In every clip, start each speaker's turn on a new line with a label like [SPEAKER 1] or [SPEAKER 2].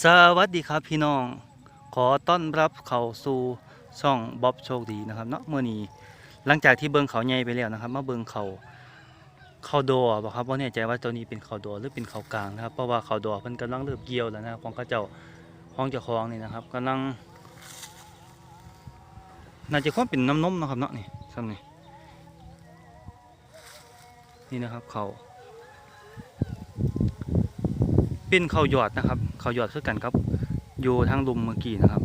[SPEAKER 1] สวัสดีครับพี่น้อง ขอต้อนรับเข้าสู่ช่องบ๊อบโชคดีนะครับเนาะเมื่อนี้หลังจากที่เบิงเขาใหญ่ไปแล้วนะครับมาเบิงเขาเขาดอบอกครับว่าแน่ใจว่าตัวนี้เป็นเขาดอหรือเป็นเขากลางนะครับเพราะว่าเขาดอเพิ่นกำลังเริ่มเกี่ยวแล้วนะครับของเขาเจ้าของเจ้าของนี่นะครับกำลังน่าจะความเป็นน้ำนมนะครับเนาะนี่ซ้ำนี่นี่นะครับเขา เป็นเขาหยอดนะครับ เขาหยอดคือกันครับอยู่ทางลุมเมื่อกี้นะครับ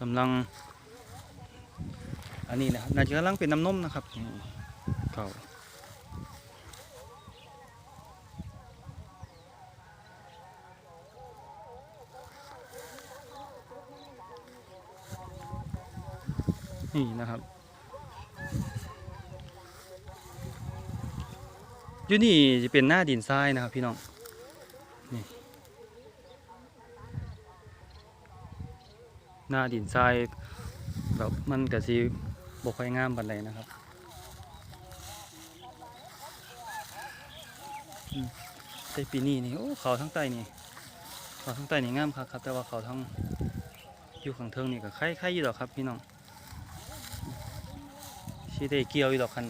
[SPEAKER 1] กำลัง อันนี้นะครับน่าจะกำลังเป็นน้ำนมนะครับนี่เขานี่นะครับ อยู่นี่จะเป็นหน้าดินทรายนะครับพี่น้องหน้าดินทรายแบบมันก็สิบ่ค่อยงามปานใดนะครับอืมแต่ปีนี้นี่โอ้เขาทั้งใต้นี่เขาทั้งใต้นี่งามครับครับ แต่ว่าเขาทั้งอยู่ข้างเทิงนี่ก็ไข่ไข่อยู่ดอกครับพี่น้องสิได้เกี่ยวอยู่ดอกคัน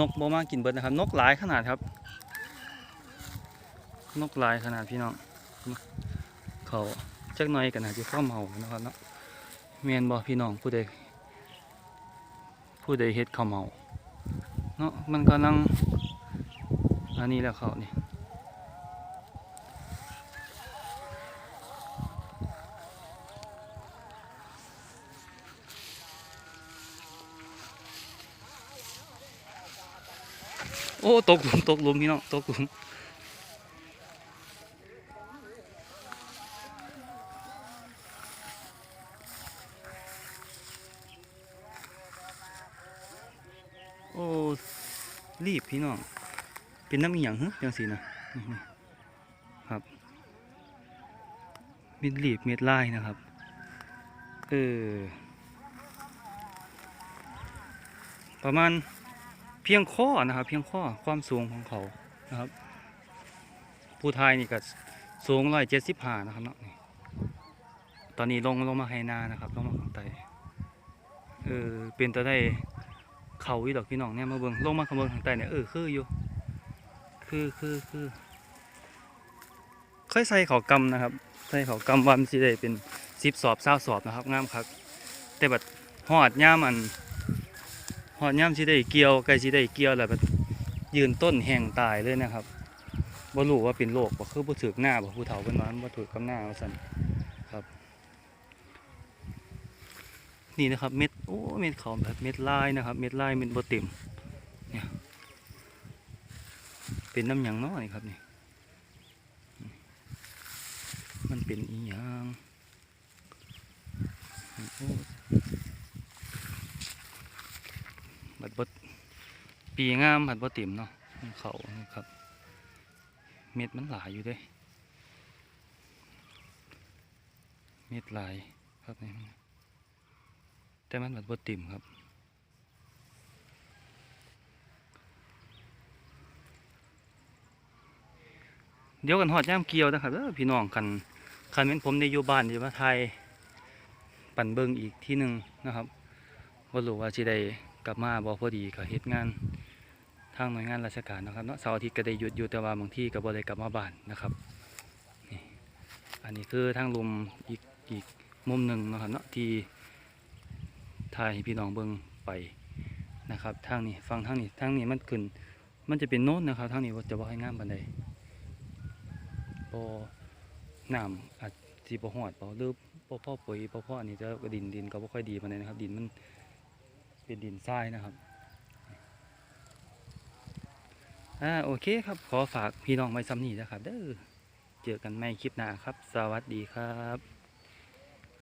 [SPEAKER 1] นกบ่มากินเบิดนะครับ นกหลายขนาดครับ นกหลายขนาดพี่น้องเขาจักหน่อยกันนะที่ข้าเมานะครับเนาะเมียนบอพี่น้องผู้ใดผู้ใดเฮ็ดข้าวเมาเนาะมันกำลังอันนี้แหล้วเขานี่ โอ้ตกหลุมตกหลุมพี่น้องตกหลุมโอ้รีบพี่น้องเป็นน้ำอีหยังฮะจังสีนะครับเม็ดรีบเม็ดลายนะครับเออประมาณ เพียงข้อนะครับ เพียงข้อความสูงของเขานะครับ ผู้ไทยนี่ก็สูงร้อยเจ็ดสิบห้านะครับเนาะตอนนี้ลงลงมาไฮนานะครับลงมาข้างใต้เออเป็นตัวได้เขาอีดอกพี่น้องเนี่ยมาเบิ่งลงมาข้างบนข้างใต้เนี่ยเออคืออยู่คือคือคือค่อยใส่เขากำนะครับ ใส่เขากำวันสิได้เป็นสิบสอบเศร้าสอบนะครับงามครับแต่บัดหอดย่ามัน หอดย่ามสิได้เกี่ยวใกล้สิได้เกี่ยวแล้วบัดยืนต้นแห้งตายเลยนะครับบ่รู้ว่าเป็นโรคบ่คือบ่ถึกหน้าบ่ผู้เฒ่าเพิ่นว่ามันบ่ถูกกับหน้าว่าซั่นครับ นี่นะครับเม็ดโอ้เม็ดเขาแบบเม็ดลายนะครับ เม็ดลายเม็ดบเต็มเนี่ยเป็นน้ำหยังเนาะนี่ครับนี่มันเป็นอีหยังโอ้บัดบด ปีงามบัดบเต็มเนาะเขานี่ครับ เม็ดมันหลายอยู่ด้วย เม็ดหลายครับนี่แต่มันแบบบติ่มครับเดี๋ยวกันหอดย่ามเกียวนะครับเด้อพี่น้องคันคันเป็นผมในอยู่บ้านอยู่มาไทยปั่นเบิงอีกที่หนึ่งนะครับว่ารู้ว่าสิได้กลับมาบอพอดีกับเหตุงาน ทางหน่วยงานราชการนะครับเนาะเสาร์อาทิตย์ก็ได้หยุดอยู่แต่ว่าบางที่ก็บ่ได้กลับมาบ้านนะครับนี่อันนี้คือทางลมอีกอีกมุมหนึ่งนะครับเนาะที่ถ่ายพี่น้องเบิ่งไปนะครับทางนี้ฟังทางนี้ทางนี้มันขึ้นมันจะเป็นโน้นนะครับทางนี้จะบ่ให้งามปานใดบ่น้ำอาจสิบ่ฮอดบ่หรือบ่พอปุ๋ยบ่พออันนี้จะดินดินก็บ่ค่อยดีปานใดนะครับ ดินมันเป็นดินทรายนะครับ อ่าโอเคครับ ขอฝากพี่น้องไว้ซ้ำนี้นะครับเด้อเจอกันใหม่คลิปหน้าครับ สวัสดีครับ